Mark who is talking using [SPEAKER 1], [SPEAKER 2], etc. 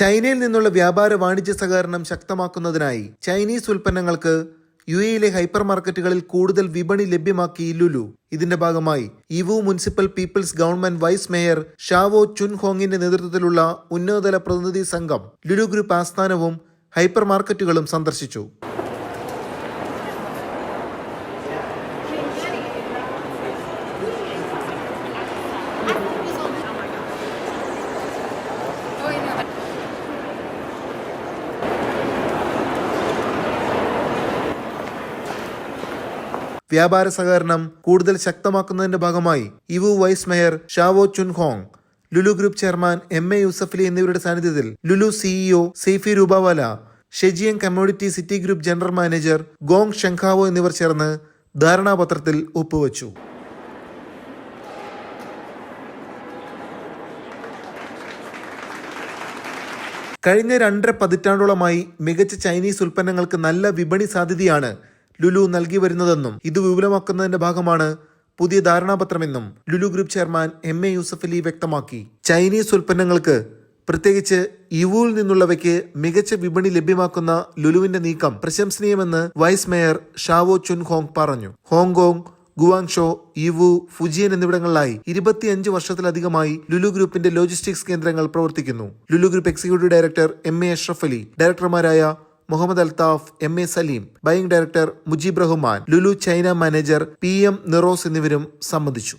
[SPEAKER 1] ചൈനയിൽ നിന്നുള്ള വ്യാപാര വാണിജ്യ സഹകരണം ശക്തമാക്കുന്നതിനായി ചൈനീസ് ഉൽപ്പന്നങ്ങൾക്ക് യു എയിലെ ഹൈപ്പർ മാർക്കറ്റുകളിൽ കൂടുതൽ വിപണി ലഭ്യമാക്കി ലുലു. ഇതിന്റെ ഭാഗമായി Yiwu municipal people's government vice mayor Zhao Chun ഹോങ്ങിന്റെ നേതൃത്വത്തിലുള്ള ഉന്നതതല പ്രതിനിധി സംഘം ലുലു ഗ്രൂപ്പ് ആസ്ഥാനവും ഹൈപ്പർ മാർക്കറ്റുകളും സന്ദർശിച്ചു. വ്യാപാര സഹകരണം കൂടുതൽ ശക്തമാക്കുന്നതിന്റെ ഭാഗമായി Yiwu vice mayor Zhao Chun Hong Lulu group chairman M A Yusuffali എന്നിവരുടെ സാന്നിധ്യത്തിൽ Lulu CEO Saifee Rupawala Zhejiang community city group general manager Gong Shengkao എന്നിവർ ചേർന്ന് ധാരണാപത്രത്തിൽ ഒപ്പുവച്ചു. കഴിഞ്ഞ രണ്ടര പതിറ്റാണ്ടോളമായി മികച്ച ചൈനീസ് ഉൽപ്പന്നങ്ങൾക്ക് നല്ല വിപണി സാധ്യതയാണ് ലുലു നൽകി വരുന്നതെന്നും ഇത് വിപുലമാക്കുന്നതിന്റെ ഭാഗമാണ് പുതിയ ധാരണാപത്രമെന്നും Lulu group chairman M A Yusuffali വ്യക്തമാക്കി. ചൈനീസ് ഉൽപ്പന്നങ്ങൾക്ക് പ്രത്യേകിച്ച് ഇവുവിൽ നിന്നുള്ളവയ്ക്ക് മികച്ച വിപണി ലഭ്യമാക്കുന്ന ലുലുവിന്റെ നീക്കം പ്രശംസനീയമെന്ന് vice mayor Zhao Chun Hong പറഞ്ഞു. Hong Kong Guangzhou Yiwu Fujian എന്നിവിടങ്ങളിലായി ഇരുപത്തിയഞ്ച് വർഷത്തിലധികമായി ലുലു ഗ്രൂപ്പിന്റെ ലോജിസ്റ്റിക്സ് കേന്ദ്രങ്ങൾ പ്രവർത്തിക്കുന്നു. Lulu group executive director M A Ashraf Ali ഡയറക്ടർമാരായ Muhammad Althaf M A Saleem buying director Mujeeb Rahman Lulu China manager P M Niroz എന്നിവരും സംബന്ധിച്ചു.